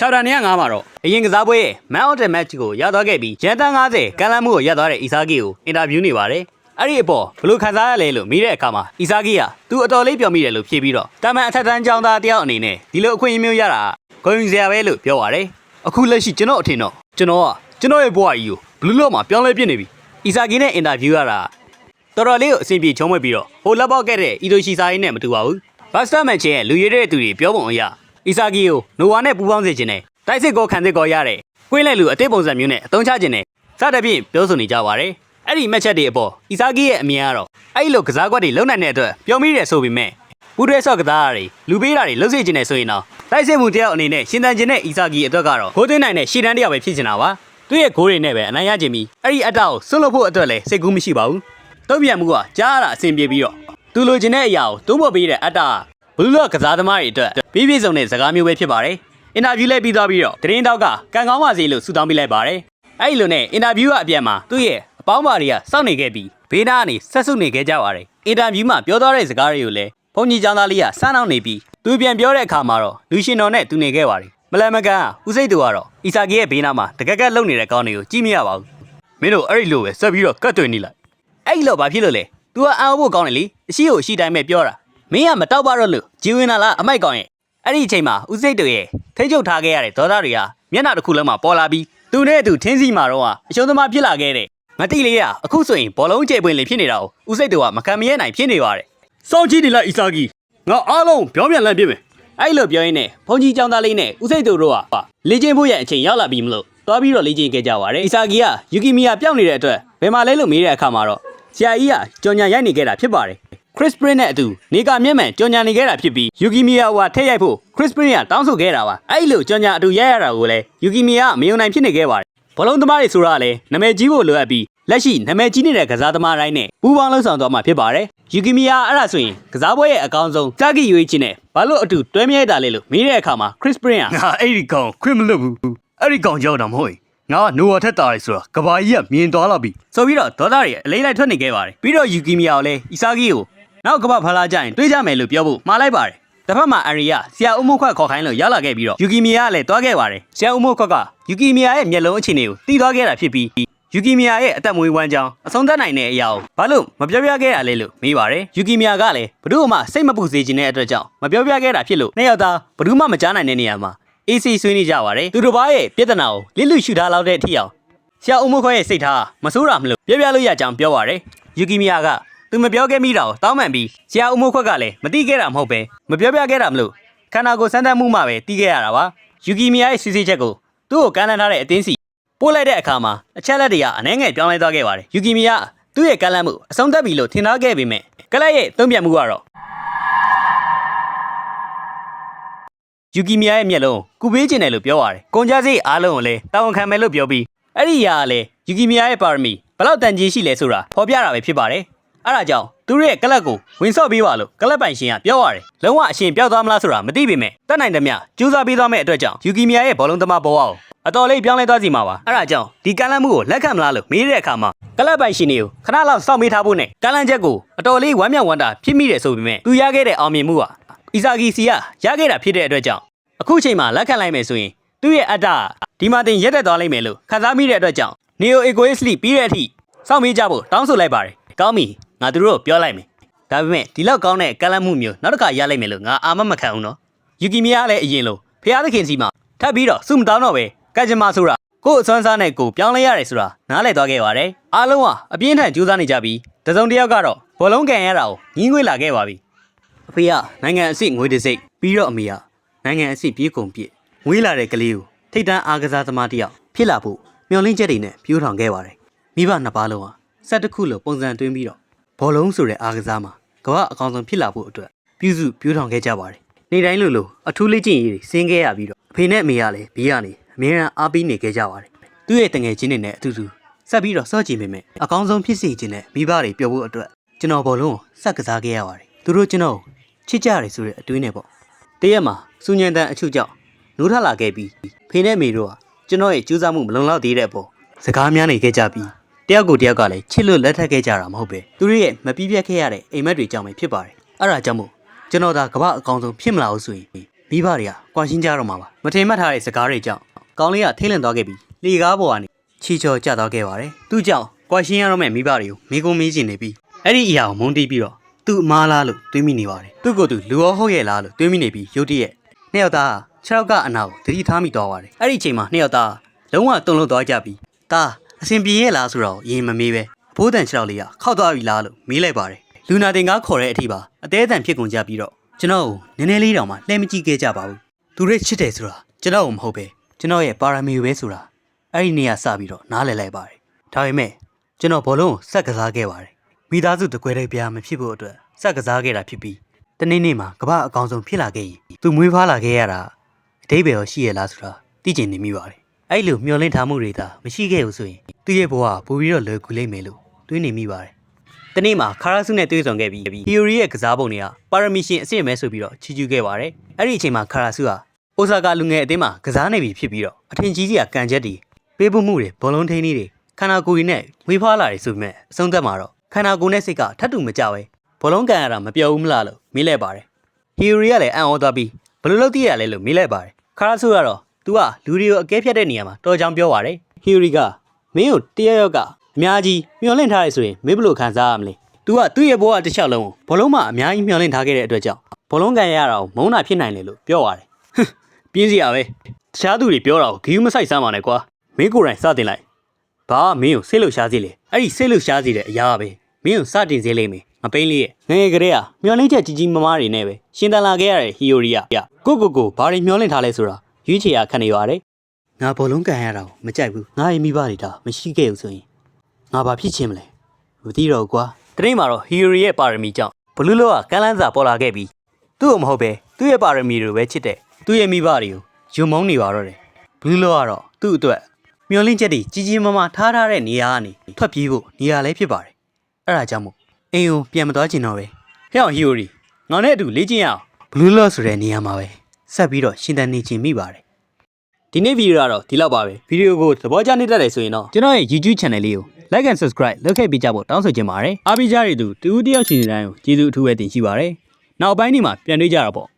6တန်205မှာတော့အရင်ကစားပွဲရဲ့ Man of the Match ကိုရသွားခဲ့ပြီးရန်တန်90ကန်လန်းမှုကိုရသွားတဲ့အီဆာဂီကိုအင်တာဗျူးနေပါတယ်အဲ့ဒီအပေါ်ဘလို့ခံစားရလဲလို့မေးတဲ့အခါမှာအီဆာဂီကသူအတော်လေးပြောမိတယ်လို့ဖြေပြီးတော့တာမန်အထက်တန်းကျောင်းသားတယောက်အနေနဲ့ဒီလိုအခွင့်အရေးမျိုးရတာဂုဏ်ယူစရာပဲလို့ပြောပါတယ်အခုလက်ရှိကျွန်တော်အထင်တော့ကျွန်တော်ကကျွန်တော်ရဲ့ဘဝကြီးကိုဘလူးလော့မှာပြောင်းလဲပြစ်နေပြီအီဆာဂီနဲ့အင်တာဗျူးရတာတော်တော်လေးကိုအဆင်ပြေချုံးမွေ့ပြီးတော့ဟိုလက်ပေါက်ခဲ့တဲ့အီဒိုရှီစာရင်းနဲ့မတူပါဘူးဘတ်စတာမန်ချင်းရဲ့လူရည်တဲ့သူတွေပြောပုံအရ အီဆာဂီကိုနိုဝါနဲ့ပူးပေါင်းစေခြင်းနဲ့တိုက်စစ်ကိုခံစစ်ကိုရတဲ့ကွင်းလဲလူအသေးပုံစံမျိုးနဲ့အသုံးချခြင်းနဲ့စသဖြင့်ပြောဆိုနေကြပါတယ်အဲ့ဒီမက်ချက်တွေအပေါ်အီဆာဂီရဲ့အမြင်ကတော့အဲ့ဒီလိုကစားကွက်တွေလုံနိုင်တဲ့အတွက်ပြောမိတယ်ဆိုပေမဲ့ပူးရဲဆော့ကစားရတွေလူပေးတာတွေလှုပ်စေခြင်းနဲ့ဆိုရင်တော့တိုက်စစ်မှုတယောက်အနေနဲ့ရှင်သန်ခြင်းနဲ့အီဆာဂီအတွက်ကတော့ဂိုးသွင်းနိုင်တဲ့ရှီတန်းတယောက်ပဲဖြစ်ချင်တာပါသူ့ရဲ့ဂိုးတွေနဲ့ပဲအနိုင်ရခြင်းပြီးအဲ့ဒီအတ္တကိုဆွတ်လွတ်ဖို့အတွက်လည်းစိတ်ကူးမရှိပါဘူးတုံ့ပြန်မှုကကြားရတာအဆင်ပြေပြီးတော့သူလိုချင်တဲ့အရာကိုတုံ့ပေါ်ပေးတဲ့အတ္တက ဘလူးလော့ကစားသမားတွေအတွက်ပြည့်ပြည့်စုံတဲ့စကားမျိုးပဲဖြစ်ပါတယ်အင်တာဗျူးလဲပြီးသွားပြီးတော့တရင်တောက်ကကန်ကောင်းပါစေလို့ဆုတောင်းပေးလိုက်ပါတယ်အဲ့ဒီလိုနဲ့အင်တာဗျူးကအပြန်မှာသူ့ရဲ့အပေါင်းပါတွေကစောင့်နေခဲ့ပြီးဘေးနားကနေဆက်ဆုပ်နေခဲ့ကြပါတယ်အင်တာဗျူးမှာပြောသွားတဲ့စကားတွေကိုလည်းဘုန်းကြီးကျောင်းသားလေးကစမ်းအောင်နေပြီးသူပြန်ပြောတဲ့အခါမှာတော့လူရှင်တော်နဲ့သူနေခဲ့ပါတယ်မလန်မကန်ကဦးစိတ်သူကတော့အီစာဂီရဲ့ဘေးနားမှာတကက်ကက်လုံနေတဲ့ကောင်းတွေကိုကြည့်မရပါဘူးမင်းတို့အဲ့ဒီလိုပဲဆက်ပြီးတော့ကတ်တွင်နေလိုက်အဲ့ဒီလိုဘာဖြစ်လို့လဲ तू ကအံ့ဩဖို့ကောင်းတယ်လေအရှိကိုအရှိတိုင်းပဲပြောတာ မင်းကမတောက်ပါတော့လို့ဂျီဝင်လာလားအမိုက်ကောင်ရဲ့အဲ့ဒီအချိန်မှာဦးစိတ်တို့ရဲ့ထိတ်ချုပ်ထားခဲ့ရတဲ့ဒေါသတွေကမျက်နှာတစ်ခုလုံးမှာပေါ်လာပြီးသူနဲ့သူထင်းစီမှာတော့အရှုံးသမားဖြစ်လာခဲ့တဲ့မတိလေးကအခုဆိုရင်ဘောလုံးကျဲပွင့်လေးဖြစ်နေတာကိုဦးစိတ်တို့ကမခံမရဲနိုင်ဖြစ်နေပါတယ်စောင့်ကြည့်နေလိုက်အီစာဂီငါအားလုံးပြောင်းပြန်လန့်ပြစ်မယ်အဲ့လိုပြောရင်းနဲ့ဘုန်းကြီးကျောင်းသားလေးနဲ့ဦးစိတ်တို့တို့ကလေ့ကျင့်ဖို့ရဲ့အချိန်ရောက်လာပြီမလို့သွားပြီးတော့လေ့ကျင့်ခဲ့ကြပါတယ်အီစာဂီကယူကီမီယာပျောက်နေတဲ့အတွက်ဘယ်မှာလဲလို့မေးတဲ့အခါမှာတော့ဆရာကြီးကကြော်ညာရိုက်နေခဲ့တာဖြစ်ပါတယ် Chris Prin နဲ့အတူနေကာမျက်မှန်ကြော်ညာနေခဲ့တာဖြစ်ပြီးယူကီမီယာဝါထည့်ရိုက်ဖို့ Chris Prin ကတောင်းဆိုခဲ့တာပါအဲ့လိုကြော်ညာအတူရိုက်ရတာကိုလည်းယူကီမီယာကမယုံနိုင်ဖြစ်နေခဲ့ပါတယ်ဘလုံးသမားတွေဆိုတာကလည်းနာမည်ကြီးဖို့လိုအပ်ပြီးလက်ရှိနာမည်ကြီးနေတဲ့ကစားသမားတိုင်းနဲ့ပူးပေါင်းလှုပ်ဆောင်သွားမှာဖြစ်ပါတယ်ယူကီမီယာအဲ့ဒါဆိုရင်ကစားပွဲရဲ့အကောင်းဆုံးစာကီရွေးချင်းနဲ့ဘာလို့အတူတွဲမြဲတာလဲလို့မေးတဲ့အခါမှာ Chris Prin ကငါအဲ့ဒီကောင်ခွင့်မလွတ်ဘူးအဲ့ဒီကောင်ရောက်တာမဟုတ်ရင်ငါကနိုဝါထက်တာလေဆိုတာကဘာကြီးကမြင်သွားတော့ပြီဆိုပြီးတော့ဒေါသတွေအလေးလိုက်ထွက်နေခဲ့ပါတယ်ပြီးတော့ယူကီမီယာကိုလည်းအီဆာဂီကို နောက်ကမ္ဘာဖလားကြရင်တွေးကြမယ်လို့ပြောဖို့မှားလိုက်ပါတယ်တစ်ဖက်မှာအရီယာဆရာဦးမိုးခွတ်ခေါ်ခိုင်းလို့ရောက်လာခဲ့ပြီးတော့ယူကီမီယာကလည်းတွားခဲ့ပါတယ်ဆရာဦးမိုးခွတ်ကယူကီမီယာရဲ့မျက်လုံးအခြေအနေကိုတီးသွားခဲ့တာဖြစ်ပြီးယူကီမီယာရဲ့အသက်မွေးဝမ်းကြောင်းအဆုံးသတ်နိုင်တဲ့အရာကိုဘာလို့မပြောပြခဲ့ရလဲလို့မေးပါတယ်ယူကီမီယာကလည်းဘယ်သူမှစိတ်မပူစေချင်တဲ့အတွက်ကြောင့်မပြောပြခဲ့တာဖြစ်လို့နှစ်ယောက်သားဘယ်သူမှမကြားနိုင်တဲ့နေရာမှာ AC ဆွေးနေကြပါတယ်သူတို့ဘာရဲ့ပြဿနာကိုလစ်လူရှုထားလောက်တဲ့အထိအောင်ဆရာဦးမခွဲရဲ့စိတ်ထားမဆိုးတာမလို့ပြောပြလို့ရကြောင်းပြောပါရယ်ယူကီမီယာက သူမပြောခဲ့မိတာကိုတောင်းပန်ပြီးဆရာဦးမခွက်ကလည်းမတိခဲ့တာမဟုတ်ပဲမပြောပြခဲ့တာမလို့ခန္ဓာကိုယ်စမ်းသပ်မှုမှပဲတီးခဲ့ရတာပါယူကီမီယာရဲ့စီစီချက်ကိုသူ့ကိုကမ်းလှမ်းထားတဲ့အတင်းစီပို့လိုက်တဲ့အခါမှာအချက်လက်တွေကအနှဲငယ်ပြောင်းလဲသွားခဲ့ပါတယ်ယူကီမီယာသူ့ရဲ့ကမ်းလှမ်းမှုအဆုံးသတ်ပြီလို့ထင်ထားခဲ့ပေမဲ့ကလပ်ရဲ့တုံ့ပြန်မှုကတော့ယူကီမီယာရဲ့မျက်လုံးကိုကူပေးခြင်းတယ်လို့ပြောပါတယ်။ကွန်ကြစိတ်အားလုံးကိုလည်းတာဝန်ခံမယ်လို့ပြောပြီးအဲ့ဒီຢာကလည်းယူကီမီယာရဲ့ပါရမီဘယ်လောက်တန်ကြီးရှိလဲဆိုတာဖော်ပြတာပဲဖြစ်ပါတယ်။ အဲ့ဒါကြောင့်သူတို့ရဲ့ကလပ်ကိုဝင်ဆော့ပေးပါလို့ကလပ်ပိုင်ရှင်ကပြောရတယ်။လုံးဝအရှင်ပြောက်သွားမလားဆိုတာမသိပေမဲ့တတ်နိုင်သမျှကြိုးစားပေးသွားမယ့်အတွက်ကြောင့်ယူကီမီယာရဲ့ဘောလုံးသမားဘဝကိုအတော်လေးပြောင်းလဲသွားစီမှာပါ။အဲ့ဒါကြောင့်ဒီကလပ်မှုကိုလက်ခံမလားလို့မေးတဲ့အခါမှာကလပ်ပိုင်ရှင်တွေကိုခဏလောက်စောင့်မေးထားဖို့နဲ့ကလပ်ချက်ကိုအတော်လေးဝမ်းမြောက်ဝမ်းသာဖြစ်မိတယ်ဆိုပေမဲ့သူရခဲ့တဲ့အောင်မြင်မှုဟာအီဇာဂီစီကရခဲ့တာဖြစ်တဲ့အတွက်ကြောင့်အခုချိန်မှာလက်ခံလိုက်မယ်ဆိုရင်သူ့ရဲ့အတ္တဒီမှာတင်ရက်တက်သွားလိမ့်မယ်လို့ခန်းစားမိတဲ့အတွက်ကြောင့် Neo Egoist ပြီးတဲ့အထိစောင့်မေးကြဖို့တောင်းဆိုလိုက်ပါတယ်။ကောင်းပြီ ငါတို့ပြောလိုက်မယ်။ဒါပေမဲ့ဒီလောက်ကောင်းတဲ့ကလတ်မှုမျိုးနောက်တစ်ခါရလိုက်မယ်လို့ငါအာမမခံဘူးနော်။ယူကီမီယာလည်းအရင်လိုဖျားသခင်စီမှာထပ်ပြီးတော့စုမတောင်းတော့ပဲကကြမ္မာဆိုတာကို့အစွမ်းစားနဲ့ကိုပြောင်းလဲရတယ်ဆိုတာနားလည်သွားခဲ့ပါတယ်။အားလုံးကအပြင်းထန်ကြိုးစားနေကြပြီးတစုံတစ်ယောက်ကတော့ဘောလုံးကန်ရတာကိုငင်းငွေလာခဲ့ပါပြီ။အဖေကနိုင်ငံအစ်စ်ငွေတစ်စိတ်ပြီးတော့အမေကနိုင်ငံအစ်စ်ပြေးကုန်ပြစ်ငွေလာတဲ့ကလေးကိုထိတ်တန်းအားကစားသမားတစ်ယောက်ဖြစ်လာဖို့မျှော်လင့်ချက်တွေနဲ့ပြိုးထောင်ခဲ့ပါတယ်မိဘနှစ်ပါးလုံးဟာစက်တစ်ခုလိုပုံစံတွင်းပြီးတော့ ဘောလုံးဆိုတဲ့အားကစားမှာကမ္ဘာအကောင်ဆုံးဖြစ်လာဖို့အတွက်ပြုစုပြိုးထောင်ခဲ့ကြပါတယ်နေ့တိုင်းလိုလိုအထူးလေ့ကျင့်ရေးတွေဆင်းခဲ့ရပြီးတော့အဖေနဲ့အမေကလည်းဘေးကနေအမြဲတမ်းအားပေးနေခဲ့ကြပါတယ်သူ့ရဲ့တငယ်ချင်းတွေနဲ့အတူတူဆက်ပြီးတော့စော့ကြည့်မိမယ်အကောင်ဆုံးဖြစ်စေခြင်းနဲ့မိဘတွေပြောဖို့အတွက်ကျွန်တော်ဘောလုံးကိုစက်ကစားခဲ့ရပါတယ်သူတို့ကျွန်တော်ကိုချစ်ကြရတယ်ဆိုတဲ့အတွေးနဲ့ပေါ့တရက်မှာစူညံတန်အချုပ်ကြောင့်နိုးထလာခဲ့ပြီးဖေနဲ့မေတို့ကကျွန်တော်ရဲ့ကြိုးစားမှုမလုံလောက်သေးတဲ့အပေါ်စကားများနေခဲ့ကြပြီး တယောက်ကိုတယောက်ကလည်းချစ်လို့လက်ထပ်ခဲ့ကြတာမဟုတ်ပဲသူတို့ရဲ့မပြီးပြတ်ခဲ့ရတဲ့အိမ်မက်တွေကြောင့်ပဲဖြစ်ပါတယ်အဲ့ဒါကြောင့်မို့ကျွန်တော်သာကမ္ဘာအကောင်ဆုံးဖြစ်မလာဘူးဆိုရင်မိဘတွေကကွာရှင်းကြတော့မှာပါမထင်မှတ်ထားတဲ့စကားတွေကြောင့်ကောင်းလေးကထိတ်လန့်သွားခဲ့ပြီးလေကားပေါ်ကနေချီချော်ကျသွားခဲ့ပါတယ်သူ့ကြောင့်ကွာရှင်းရတော့မဲ့မိဘတွေကိုမိကုံးမေးချင်နေပြီးအဲ့ဒီအရာကိုမုန်းတီးပြီးတော့သူ့အမားလားလို့တွေးမိနေပါတယ်သူ့ကိုယ်သူလူရောဟုတ်ရဲ့လားလို့တွေးမိနေပြီးရုတ်တရက်နှစ်ယောက်သားခြေထောက်ကအနာကိုတတိထားမိသွားပါတယ်အဲ့ဒီအချိန်မှာနှစ်ယောက်သားလုံးဝတုန်လှုပ်သွားကြပြီးတာ အဆင်ပြေရဲ့လားဆိုတော့ရင်မမေးပဲအဖိုးတန်ခြေထောက်လေးကခောက်သွားပြီလားလို့မေးလိုက်ပါတယ်လူနာတင်ကားခေါ်တဲ့အထိပါအသေးအတန်ဖြစ်ကုန်ကြပြီးတော့ကျွန်တော်ကိုနည်းနည်းလေးတောင်မှလှည့်မကြည့်ခဲ့ကြပါဘူးသူတို့ချစ်တယ်ဆိုတာကျွန်တော်ကိုမဟုတ်ပဲကျွန်တော်ရဲ့ပါရမီပဲဆိုတာအဲ့ဒီနေ့ကစပြီးတော့နားလည်လိုက်ပါတယ်ဒါပေမဲ့ကျွန်တော်ဘောလုံးကိုစက်ကစားခဲ့ပါတယ်မိသားစုတကွဲတဲ့ပြားမဖြစ်ဖို့အတွက်စက်ကစားခဲ့တာဖြစ်ပြီးတနေ့နေ့မှာကမ္ဘာအကောင်ဆုံးဖြစ်လာခဲ့ရင်သူမွေးဖွားလာခဲ့ရတာအတိတ်ပဲရောရှိရလားဆိုတာသိကျင်နေမိပါတယ် အဲ့လိုမျောလင့်ထားမှုတွေသာမရှိခဲ့ဘူးဆိုရင်သူ့ရဲ့ဘဝကပိုပြီးတော့လွယ်ကူလိမ့်မယ်လို့တွေးနေမိပါတယ်တနေ့မှာခါရာဆုနဲ့တွေ့ဆုံခဲ့ပြီးဟီယိုရီရဲ့ကစားပုံတွေကပါရမီရှင်အစ်စ်မဲဆိုပြီးတော့ချီးကျူးခဲ့ပါတယ်။အဲ့ဒီအချိန်မှာခါရာဆုဟာအိုဆာကာလူငယ်အသင်းမှာကစားနေပြီဖြစ်ပြီးတော့အထင်ကြီးကြီးကကန်ချက်တွေပေးပို့မှုတွေဘောလုံးထိန်းတွေခန္ဓာကိုယ်ရည်နဲ့ဝေးဖွားလာတွေဆိုပေမဲ့အဆုံးသက်မှာတော့ခန္ဓာကိုယ်နဲ့စိတ်ကထပ်တူမကြပဲဘောလုံးကန်ရတာမပြောဘူးမလားလို့မေးလိုက်ပါတယ်။ဟီယိုရီကလည်းအံ့ဩသွားပြီးဘယ်လိုလုပ်သိရလဲလို့မေးလိုက်ပါတယ်။ခါရာဆုကတော့ "तू ကလူတွေကိုအကဲဖြတ်တဲ့နေရာမှာတော်ကြောင်ပြောပါတယ်။ဟီယိုရီကမင်းကိုတရရက်ကအများကြီးမျောလင့်ထားရဆိုရင်မင်းဘယ်လိုခံစားရမလဲ။ तू ကသူ့ရဲ့ဘဝတစ်လျှောက်လုံးကိုဘောလုံးမှာအများကြီးမျောလင့်ထားခဲ့တဲ့အတွက်ကြောင့်ဘောလုံးကန်ရတာကိုမုန်းတာဖြစ်နိုင်တယ်လို့ပြောပါတယ်။ဟွန်းပြင်းစရာပဲ။တခြားသူတွေပြောတာကိုဂီယူမဆိုင်စမ်းပါနဲ့ကွာ။မင်းကိုယ်တိုင်စတင်လိုက်။ဘာမင်းကိုစိတ်လှုပ်ရှားစေလေ။အဲ့ဒီစိတ်လှုပ်ရှားစေတဲ့အရာပဲ။မင်းကိုစတင်စေလိမ့်မယ်။မပိန်းလေးရဲ့ငယ်ငယ်ကလေးကမျောလင့်ချက်ကြီးကြီးမားမားတွေနဲ့ပဲရှင်တန်လာခဲ့ရတဲ့ဟီယိုရီယာကိုကိုကိုဘာတွေမျောလင့်ထားလဲဆိုတာ ရွေးချယ်ရခံနေရတယ်။ငါဘောလုံးကန်ရတာကိုမကြိုက်ဘူး။ငါရဲ့မိဘတွေဒါမရှိခဲ့ဘူးဆိုရင်ငါဘာဖြစ်ချင်းမလဲ။မသိတော့ဘူးကွာ။တနေ့မှာတော့ဟီယိုရီရဲ့ပါရမီကြောင့်ဘလူးလောကကမ်းလန်းစာပေါ်လာခဲ့ပြီးသူ့ကိုမဟုတ်ပဲသူ့ရဲ့ပါရမီတွေပဲချစ်တဲ့သူ့ရဲ့မိဘတွေကိုယုံမုန်းနေပါတော့တယ်။ဘလူးလောကတော့သူ့အတွက်မျောလင့်ချက်တွေကြီးကြီးမားမားထားထားတဲ့နေရာကနေထွက်ပြေးဖို့နေရာလည်းဖြစ်ပါတယ်။အဲ့ဒါကြောင့်မို့အိမ်ကိုပြန်မသွားချင်တော့ပဲ။ဟဲ့အောင်ဟီယိုရီငါနဲ့အတူလေ့ကျင့်ရအောင်ဘလူးလောဆိုတဲ့နေရာမှာပဲ ဆက်ပြီးတော့ရှင်သန်နေခြင်းမိပါတယ်။ဒီနေ့ဗီဒီယိုကတော့ဒီလောက်ပါပဲဗီဒီယိုကိုသဘောကျနေတတ်တယ်ဆိုရင်တော့ကျွန်တော်ရဲ့ YouTube channel လေးကို like and subscribe လုပ်ခဲ့ပေးကြဖို့တောင်းဆိုချင်ပါတယ်အားပေးကြတဲ့သူတူတူတယောက်ချင်းတိုင်းကိုကျေးဇူးအထူးပဲတင်ရှိပါတယ်နောက်ပိုင်းဒီမှာပြန်တွေ့ကြတာပေါ့